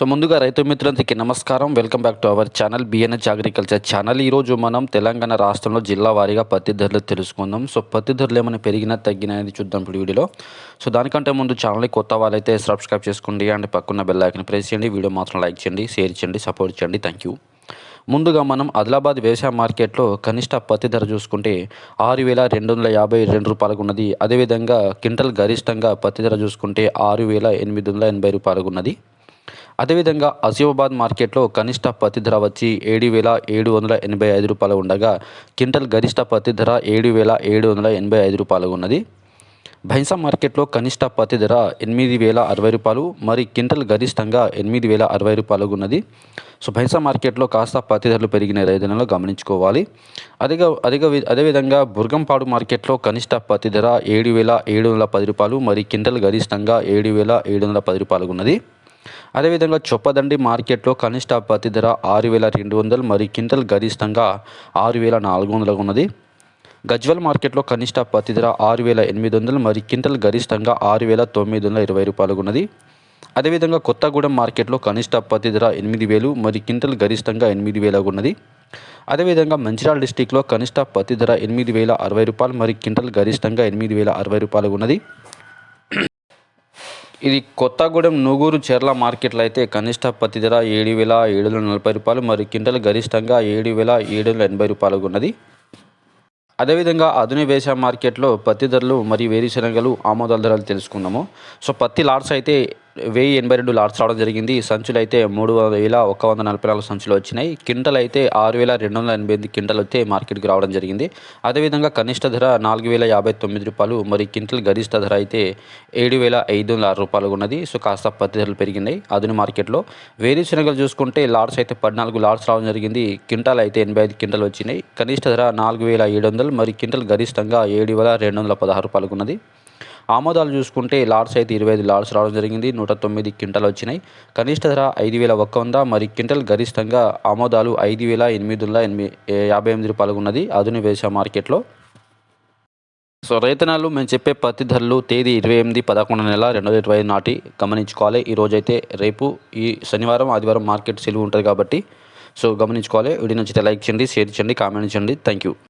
So ముందుగా రైతు మిత్రులందరికీ నమస్కారం. Welcome back to our channel BNH agriculture channel ఈరోజు మనం తెలంగాణ రాష్ట్రంలో జిల్లా వారీగా పత్తి ధరలు తెలుసుకుందాం. సో పత్తి ధరలు ఏమైనా పెరిగినా తగ్గినా అనేది చూద్దాం ఇప్పుడు వీడియోలో. సో దానికంటే ముందు ఛానల్ని కొత్త వాళ్ళైతే సబ్స్క్రైబ్ చేసుకోండి. అండ్ పక్కన బెల్ ఐకన్ ప్రెస్ చేయండి. వీడియో మాత్రం లైక్ చేయండి షేర్ చేయండి సపోర్ట్ చేయండి. థ్యాంక్ యూ ముందుగా మనం ఆదిలాబాద్ వ్యవసాయ మార్కెట్లో కనిష్ట పత్తి ధర చూసుకుంటే ఆరు వేల రెండు వందల యాభై రెండు రూపాయలకు ఉన్నది అదేవిధంగా క్వింటల్ గరిష్టంగా పత్తి ధర చూసుకుంటే ఆరు వేల ఎనిమిది వందల ఎనభై రూపాయలకు ఉన్నది అదేవిధంగా అసిఫాబాద్ మార్కెట్లో కనిష్ట పత్తి ధర వచ్చి ఏడు వేల ఏడు వందల ఎనభై ఐదు రూపాయలు ఉండగా క్వింటల్ గరిష్ట పత్తి ధర ఏడు వేల ఏడు వందల ఎనభై ఐదు రూపాయలు ఉన్నది. భైంసా మార్కెట్లో కనిష్ట పత్తి ధర ఎనిమిది వేల అరవై రూపాయలు మరి క్వింటల్ గరిష్టంగా ఎనిమిది వేల అరవై రూపాయలు ఉన్నది. సో భైంసా మార్కెట్లో కాస్త పత్తి ధరలు పెరిగిన రైతులను గమనించుకోవాలి. అదేగా అదేగా అదేవిధంగా బుర్గంపాడు మార్కెట్లో కనిష్ట పత్తి ధర ఏడు వేల ఏడు వందల పది రూపాయలు మరి క్వింటల్ గరిష్టంగా ఏడు వేల ఏడు వందల పది రూపాయలు ఉన్నది. అదేవిధంగా చొప్పదండి మార్కెట్లో కనిష్ట పత్తి ధర ఆరు వేల రెండు వందలు మరి క్వింటల్ గరిష్టంగా ఆరు వేల నాలుగు వందలుగా ఉన్నది. గజ్వల్ మార్కెట్లో కనిష్ట పత్తి ధర ఆరు వేల ఎనిమిది వందలు మరి క్వింటల్ గరిష్టంగా ఆరు వేల తొమ్మిది వందల ఇరవై రూపాయలుగా ఉన్నది. అదేవిధంగా కొత్తగూడెం మార్కెట్లో కనిష్ట పత్తి ధర ఎనిమిది వేలు మరి క్వింటల్ గరిష్టంగా ఎనిమిది వేలగా ఉన్నది. అదేవిధంగా మంచిర్యాల డిస్టిక్లో కనిష్ట పత్తి ధర ఎనిమిది వేల అరవై రూపాయలు మరి క్వింటల్ గరిష్టంగా ఎనిమిది వేల అరవై రూపాయలుగా ఉన్నది. ఇది కొత్తగూడెం నూగూరు చెర్ల మార్కెట్లో అయితే కనిష్ట పత్తి ధర ఏడు వేల ఏడు వందల నలభై రూపాయలు మరి క్వింటల్ గరిష్టంగా ఏడు వేల ఏడు వందల ఎనభై రూపాయలకు ఉన్నది. అదేవిధంగా అదుని వ్యవసాయ మార్కెట్లో పత్తి ధరలు మరియు వేరుశనగలు ఆమోదాల ధరలు తెలుసుకుందాము. సో పత్తి లాట్స్ అయితే వెయ్యి ఎనభై రెండు లాట్స్ రావడం జరిగింది. సంచులు అయితే మూడు వేల ఒక వంద నలభై నాలుగు సంచులు వచ్చినాయి. కింటల్ అయితే ఆరు వేల రెండు వందల ఎనభై ఎనిమిది కింటల్ అయితే మార్కెట్కి రావడం జరిగింది. అదేవిధంగా కనిష్ట ధర నాలుగు వేల యాభై తొమ్మిది రూపాయలు మరి కింటల్ గరిష్ట ధర అయితే ఏడు వేల ఐదు వందల ఆరు రూపాయలు ఉన్నది. సో కాస్త పత్తి ధరలు పెరిగినాయి అదును మార్కెట్లో. వేరుశనగలు చూసుకుంటే లాట్స్ అయితే పద్నాలుగు లాట్స్ రావడం జరిగింది. కింటాల్ అయితే ఎనభై ఐదు కింటలు వచ్చినాయి. కనిష్ట ధర నాలుగు వేల ఏడు వందలు మరి కింటల్ గరిష్టంగా ఏడు వేల రెండు వందల పదహారు రూపాయలకు ఉన్నది. ఆమోదాలు చూసుకుంటే లార్డ్స్ అయితే ఇరవై ఐదు లార్డ్స్ రావడం జరిగింది. నూట తొమ్మిది క్వింటల్ వచ్చినాయి. కనిష్ట ధర ఐదు వేల ఒక్క వంద మరి క్వింటల్ గరిష్టంగా ఆమోదాలు ఐదు వేల ఎనిమిది వందల ఎనిమిది యాభై ఎనిమిది రూపాయలు ఉన్నది ఆధునిక వ్యవసాయ మార్కెట్లో. సో రైతనాలు మేము చెప్పే పత్తి ధరలు తేదీ ఇరవై ఎనిమిది పదకొండు నెల రెండు వేల ఇరవై నాటి గమనించుకోవాలి. ఈరోజైతే రేపు ఈ శనివారం ఆదివారం మార్కెట్ సెలవు ఉంటుంది కాబట్టి సో గమనించుకోవాలి. వీడియో నచ్చితే లైక్ చేయండి షేర్ చేయండి కామెంట్ చేయండి. Thank you.